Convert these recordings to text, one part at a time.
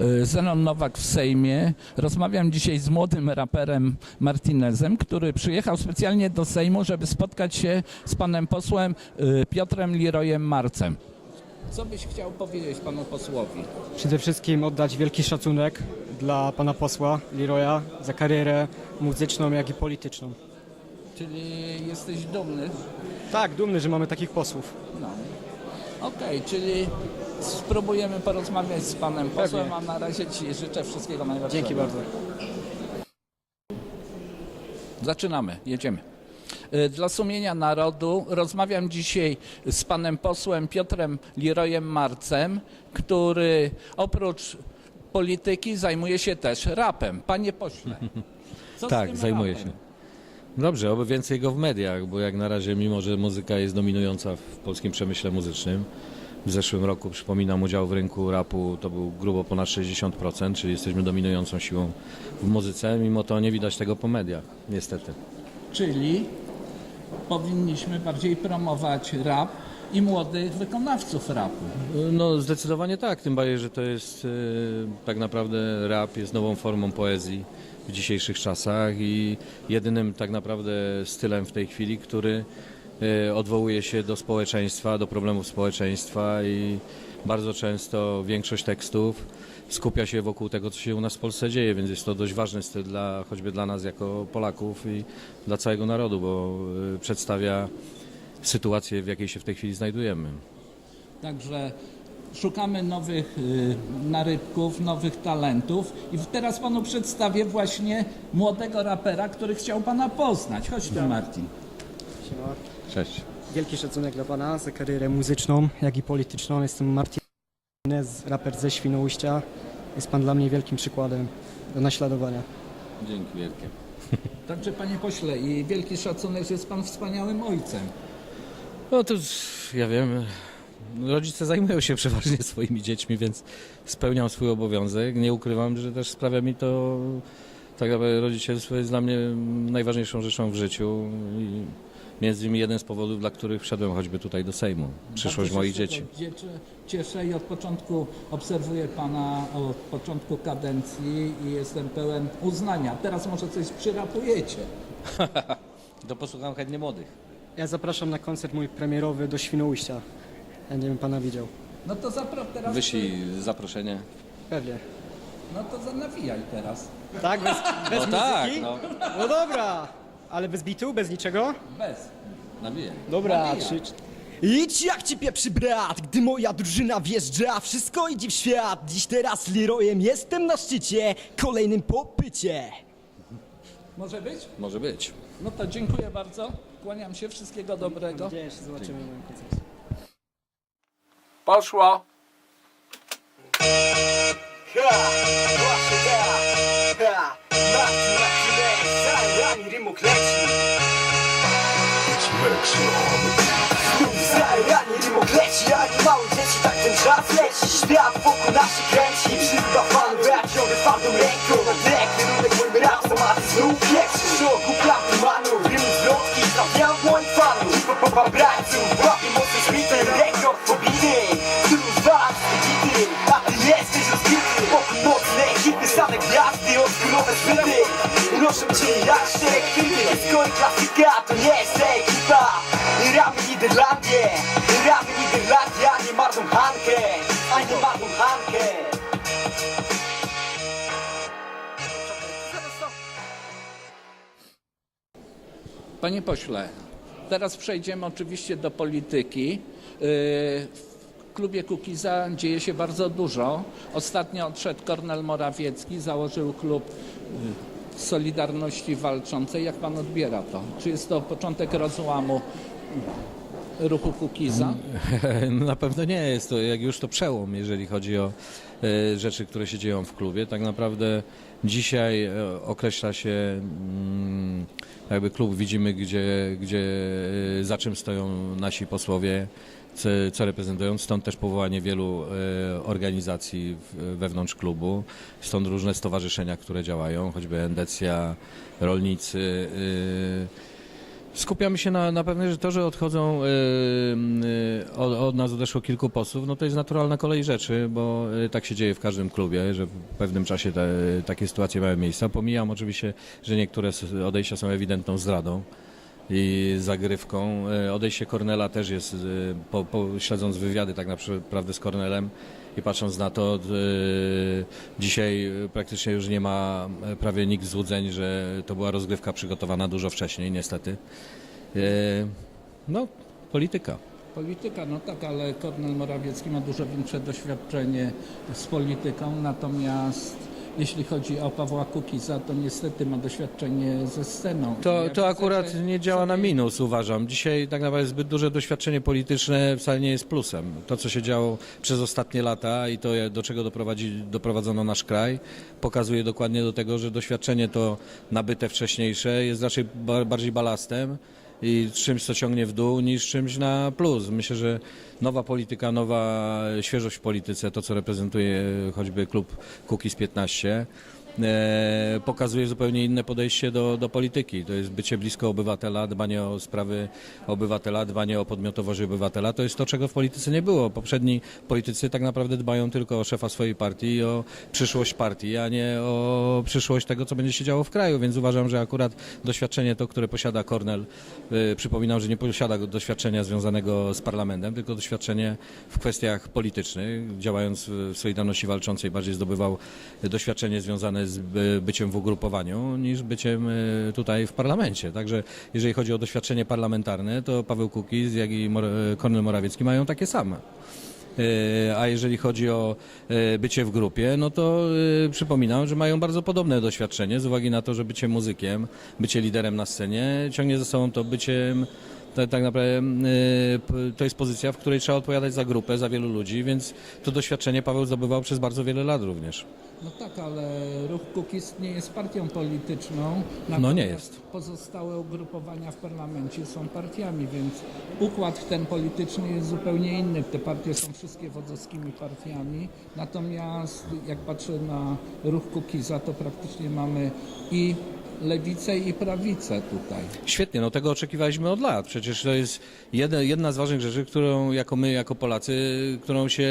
Y, Zenon Nowak w Sejmie. Rozmawiam dzisiaj z młodym raperem Martinezem, który przyjechał specjalnie do Sejmu, żeby spotkać się z panem posłem y, Piotrem Lirojem Marcem. Co byś chciał powiedzieć panu posłowi? Przede wszystkim oddać wielki szacunek dla pana posła Leroya za karierę muzyczną, jak i polityczną. Czyli jesteś dumny? Tak, dumny, że mamy takich posłów. No. Okej, czyli spróbujemy porozmawiać z panem posłem, Pewnie. a na razie ci życzę wszystkiego najlepszego. Dzięki bardzo. Zaczynamy, jedziemy. Y, Dla sumienia narodu rozmawiam dzisiaj z panem posłem Piotrem Lirojem Marcem, który oprócz polityki zajmuje się też rapem. Panie pośle. Co z Tak, tym zajmuję rapem? się. Dobrze, oby więcej go w mediach, bo jak na razie, mimo że muzyka jest dominująca w polskim przemyśle muzycznym, w zeszłym roku, przypominam, udział w rynku rapu to był grubo ponad 60%, czyli jesteśmy dominującą siłą w muzyce, mimo to nie widać tego po mediach, niestety. Czyli powinniśmy bardziej promować rap i młodych wykonawców rapu. No zdecydowanie tak, tym bardziej, że to jest e, tak naprawdę rap jest nową formą poezji w dzisiejszych czasach i jedynym tak naprawdę stylem w tej chwili, który e, odwołuje się do społeczeństwa, do problemów społeczeństwa i bardzo często większość tekstów skupia się wokół tego, co się u nas w Polsce dzieje, więc jest to dość ważny styl dla, choćby dla nas jako Polaków i dla całego narodu, bo e, przedstawia sytuację, w jakiej się w tej chwili znajdujemy. Także szukamy nowych y, narybków, nowych talentów i teraz panu przedstawię właśnie młodego rapera, który chciał pana poznać. Chodź tu Martin. Siema. Cześć. Wielki szacunek dla pana za karierę muzyczną, jak i polityczną. Jestem Martinez, raper ze Świnoujścia. Jest pan dla mnie wielkim przykładem do naśladowania. Dzięki wielkie. Także panie pośle i wielki szacunek, że jest pan wspaniałym ojcem. No to ja wiem, rodzice zajmują się przeważnie swoimi dziećmi, więc spełniam swój obowiązek. Nie ukrywam, że też sprawia mi to, tak naprawdę rodzicielstwo jest dla mnie najważniejszą rzeczą w życiu i między innymi jeden z powodów, dla których wszedłem choćby tutaj do Sejmu. Przyszłość moich dzieci. Cieszę, cieszę i od początku obserwuję pana od początku kadencji i jestem pełen uznania. Teraz może coś przyrapujecie. To posłucham chętnie młodych. Ja zapraszam na koncert mój premierowy do Świnoujścia. Wiem, pana widział. No to zapro teraz. Wyślij zaproszenie. Pewnie. No to zanawijaj teraz. Tak, bez, bez No tak, muzyki? no. no dobra. Ale bez bitu, bez niczego? Bez. Nabiję. Dobra, Nabija. trzy, Idź jak ci pieprzy brat, gdy moja drużyna wjeżdża, wszystko idzie w świat. Dziś teraz Leroyem jestem na szczycie, kolejnym popycie. Może być? Może być. No to dziękuję bardzo. Kłaniam się. Wszystkiego dobrego. nadzieję, że zobaczymy na moim koncercie. Poszło. Rymok leci. Małe dzieci, tak ten czas leci. Świat wokół naszych kręci, przybywa fanów, jak ciągle twardą ręką na dek. Łapię mocno a ty jesteś rozbity. Wokół mocne hity, same gwiazdy. Noszą cię jak szereg i klasyka, to nie jest ekipa. Ramy Niderlandie, ramy nie Hankę, a nie Hankę. Panie pośle, teraz przejdziemy oczywiście do polityki. Yy, W klubie Kukiza dzieje się bardzo dużo. Ostatnio odszedł Kornel Morawiecki, założył klub yy, Solidarności Walczącej. Jak pan odbiera to? Czy jest to początek rozłamu ruchu Kukiza? Na pewno nie jest to, jak już to przełom, jeżeli chodzi o e, rzeczy, które się dzieją w klubie. Tak naprawdę dzisiaj e, określa się mm, jakby klub, widzimy gdzie, gdzie e, za czym stoją nasi posłowie, co, co reprezentują. Stąd też powołanie wielu organizacji wewnątrz klubu, stąd różne stowarzyszenia, które działają, choćby Endecja, rolnicy, e, Skupiamy się na, na pewnej, że to, że odchodzą, y, y, od, od nas odeszło kilku posłów, no to jest naturalna kolej rzeczy, bo y, tak się dzieje w każdym klubie, że w pewnym czasie te, takie sytuacje mają miejsce. Pomijam oczywiście, że niektóre odejścia są ewidentną zdradą i zagrywką. Y, Odejście Kornela też jest, y, po, po, śledząc wywiady tak naprawdę z Kornelem i patrząc na to, y, dzisiaj praktycznie już nie ma prawie nikt złudzeń, że to była rozgrywka przygotowana dużo wcześniej, niestety. No, polityka. Polityka, no tak, ale Kornel Morawiecki ma dużo większe doświadczenie z polityką, natomiast jeśli chodzi o Pawła Kukiza, to niestety ma doświadczenie ze sceną. To, Ja to widzę, akurat że nie działa na minus, uważam. Dzisiaj tak naprawdę zbyt duże doświadczenie polityczne wcale nie jest plusem. To, co się działo przez ostatnie lata i to, do czego doprowadzi, doprowadzono nasz kraj, pokazuje dokładnie do tego, że doświadczenie to nabyte wcześniejsze jest raczej ba- bardziej balastem i czymś, co ciągnie w dół, niż czymś na plus. Myślę, że nowa polityka, nowa świeżość w polityce, to co reprezentuje choćby klub Kukiz 15, e, pokazuje zupełnie inne podejście do, do polityki. To jest bycie blisko obywatela, dbanie o sprawy obywatela, dbanie o podmiotowość obywatela. To jest to, czego w polityce nie było. Poprzedni politycy tak naprawdę dbają tylko o szefa swojej partii i o przyszłość partii, a nie o przyszłość tego, co będzie się działo w kraju. Więc uważam, że akurat doświadczenie to, które posiada Kornel, y, przypominam, że nie posiada doświadczenia związanego z parlamentem, tylko doświadczenie w kwestiach politycznych. Działając w Solidarności Walczącej bardziej zdobywał doświadczenie związane z by- byciem w ugrupowaniu niż byciem y, tutaj w parlamencie. Także jeżeli chodzi o doświadczenie parlamentarne, to Paweł Kukiz, jak i Mor- Kornel Morawiecki mają takie same. E, A jeżeli chodzi o e, bycie w grupie, no to e, przypominam, że mają bardzo podobne doświadczenie z uwagi na to, że bycie muzykiem, bycie liderem na scenie ciągnie ze sobą to byciem. To, tak naprawdę e, p- to jest pozycja, w której trzeba odpowiadać za grupę, za wielu ludzi, więc to doświadczenie Paweł zdobywał przez bardzo wiele lat również. No tak, ale ruch Kukiz nie jest partią polityczną. No nie jest. Pozostałe ugrupowania w parlamencie są partiami, więc układ ten polityczny jest zupełnie inny. Te partie są wszystkie wodzowskimi partiami. Natomiast jak patrzę na ruch Kukiza, to praktycznie mamy i lewicę i prawicę tutaj. Świetnie, no tego oczekiwaliśmy od lat. Przecież to jest jedna, jedna z ważnych rzeczy, którą jako my, jako Polacy, którą się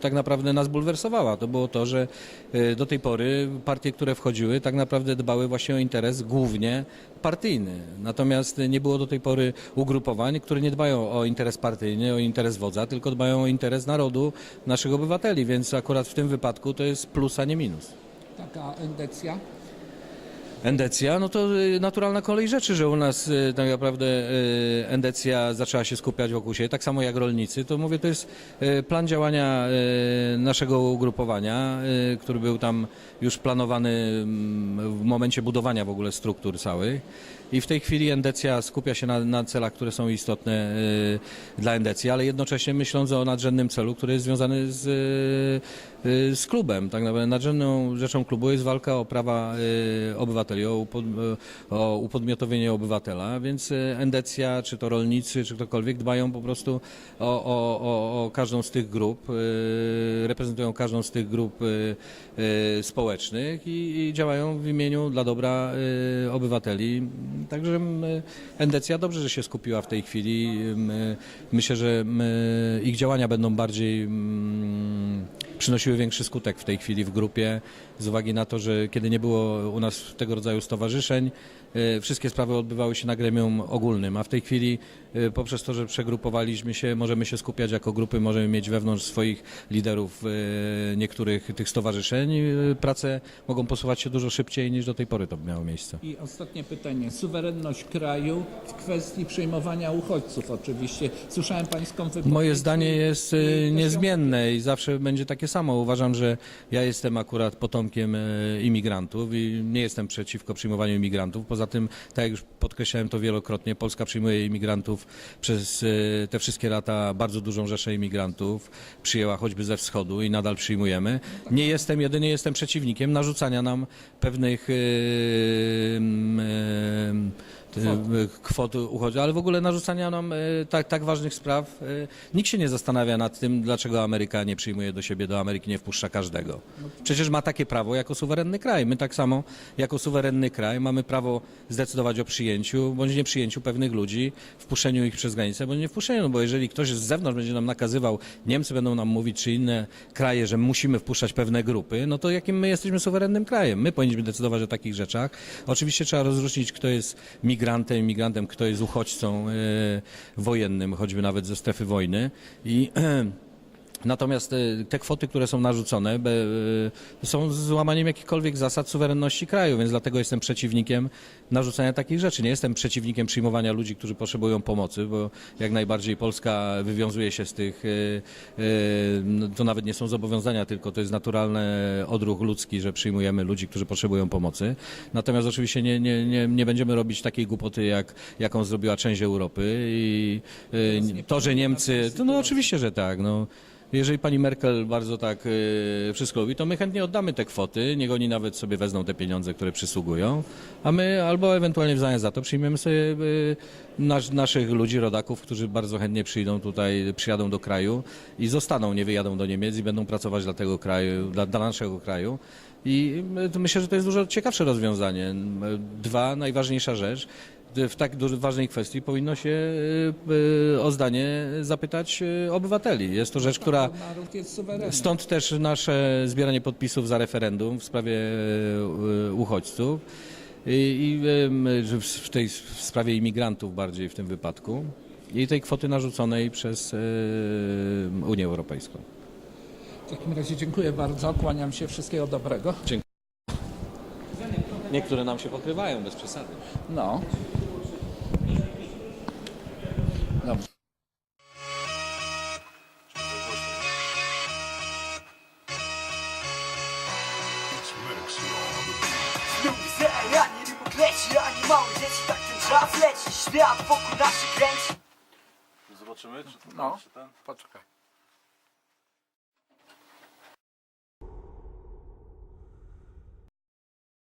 tak naprawdę nas bulwersowała. To było to, że e, do tej pory partie, które wchodziły, tak naprawdę dbały właśnie o interes głównie partyjny. Natomiast nie było do tej pory ugrupowań, które nie dbają o interes partyjny, o interes wodza, tylko dbają o interes narodu, naszych obywateli, więc akurat w tym wypadku to jest plus, a nie minus. Taka endecja. Endecja, no to y, naturalna kolej rzeczy, że u nas y, tak naprawdę y, endecja zaczęła się skupiać wokół siebie, tak samo jak rolnicy, to mówię, to jest plan działania naszego ugrupowania, który był tam już planowany mm, w momencie budowania w ogóle struktur całych. I w tej chwili endecja skupia się na, na celach, które są istotne y, dla endecji, ale jednocześnie myśląc o nadrzędnym celu, który jest związany z, y, y, z klubem. Tak naprawdę nadrzędną rzeczą klubu jest walka o prawa obywateli, o, upod, o upodmiotowienie obywatela, więc endecja, czy to rolnicy, czy ktokolwiek dbają po prostu o, o, o, o każdą z tych grup, reprezentują każdą z tych grup społecznych i, i działają w imieniu dla dobra obywateli. Także m, Endecja dobrze, że się skupiła w tej chwili. M, Myślę, że m, ich działania będą bardziej mm, przynosiły większy skutek w tej chwili w grupie z uwagi na to, że kiedy nie było u nas tego rodzaju stowarzyszeń, y, wszystkie sprawy odbywały się na gremium ogólnym, a w tej chwili y, poprzez to, że przegrupowaliśmy się, możemy się skupiać jako grupy, możemy mieć wewnątrz swoich liderów y, niektórych tych stowarzyszeń. Prace mogą posuwać się dużo szybciej niż do tej pory to miało miejsce. I ostatnie pytanie. Suwerenność kraju w kwestii przyjmowania uchodźców oczywiście. Słyszałem pańską wypowiedź. Moje zdanie jest niezmienne i zawsze będzie takie samo. Uważam, że ja jestem akurat potomkiem y, imigrantów i nie jestem przeciwko przyjmowaniu imigrantów. Poza tym, tak jak już podkreślałem to wielokrotnie, Polska przyjmuje imigrantów przez y, te wszystkie lata bardzo dużą rzeszę imigrantów. Przyjęła choćby ze wschodu i nadal przyjmujemy. Nie jestem, jedynie jestem przeciwnikiem narzucania nam pewnych y, kwot uchodzi, ale w ogóle narzucania nam y, tak, tak ważnych spraw. y, Nikt się nie zastanawia nad tym, dlaczego Ameryka nie przyjmuje do siebie, do Ameryki nie wpuszcza każdego. Przecież ma takie prawo jako suwerenny kraj. My tak samo jako suwerenny kraj mamy prawo zdecydować o przyjęciu bądź nieprzyjęciu pewnych ludzi, wpuszczeniu ich przez granicę bądź nie wpuszczeniu, no bo jeżeli ktoś z zewnątrz będzie nam nakazywał, Niemcy będą nam mówić, czy inne kraje, że musimy wpuszczać pewne grupy, no to jakim my jesteśmy suwerennym krajem? My powinniśmy decydować o takich rzeczach. Oczywiście trzeba rozróżnić, kto jest migrantem, imigrantem, kto jest uchodźcą e, wojennym, choćby nawet ze strefy wojny. I Natomiast e, te kwoty, które są narzucone, e, są złamaniem jakichkolwiek zasad suwerenności kraju, więc dlatego jestem przeciwnikiem narzucania takich rzeczy. Nie jestem przeciwnikiem przyjmowania ludzi, którzy potrzebują pomocy, bo jak najbardziej Polska wywiązuje się z tych, e, no, to nawet nie są zobowiązania, tylko to jest naturalny odruch ludzki, że przyjmujemy ludzi, którzy potrzebują pomocy. Natomiast oczywiście nie, nie, nie, nie będziemy robić takiej głupoty, jak, jaką zrobiła część Europy i to, że Niemcy, to no oczywiście, że tak, no. Jeżeli pani Merkel bardzo tak y, wszystko lubi, to my chętnie oddamy te kwoty, niech oni nawet sobie wezmą te pieniądze, które przysługują, a my albo ewentualnie w zamian za to przyjmiemy sobie y, nasz, naszych ludzi, rodaków, którzy bardzo chętnie przyjdą tutaj, przyjadą do kraju i zostaną, nie wyjadą do Niemiec i będą pracować dla tego kraju, dla, dla naszego kraju. I y, myślę, że to jest dużo ciekawsze rozwiązanie. Dwa, najważniejsza rzecz, w tak ważnej kwestii powinno się y, y, o zdanie zapytać obywateli. Jest to rzecz, która stąd też nasze zbieranie podpisów za referendum w sprawie uchodźców i, w tej w sprawie imigrantów bardziej w tym wypadku i tej kwoty narzuconej przez Unię Europejską. W takim razie dziękuję bardzo, kłaniam się, wszystkiego dobrego. Niektóre nam się pokrywają bez przesady. No. Małe dzieci Tak ten czas leci, świat wokół naszych kręci Zobaczymy, czy to No. czy ten. Poczekaj.